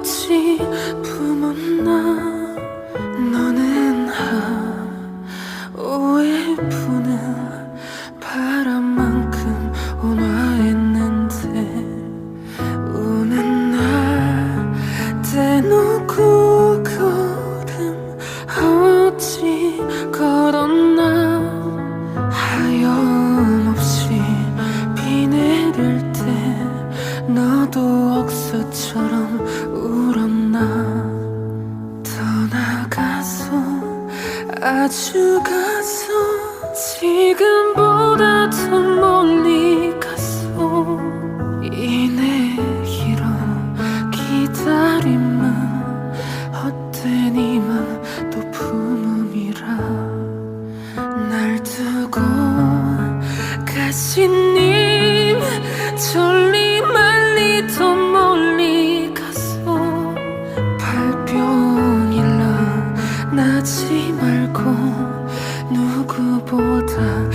꽃이 품었나? 너는 하오에 부는 바람만큼 온화했는데 우는 날 대놓고 걸음 어찌 걸었나? 하염없이 비 내릴 때 너도 억수처럼 아주 가서 지금보다 더 멀리 갔어 이 내일은 기다림만 헛된 이만 또 품음이라. 날 두고 가신 님 절리 말리 더 나지 말고 누구보다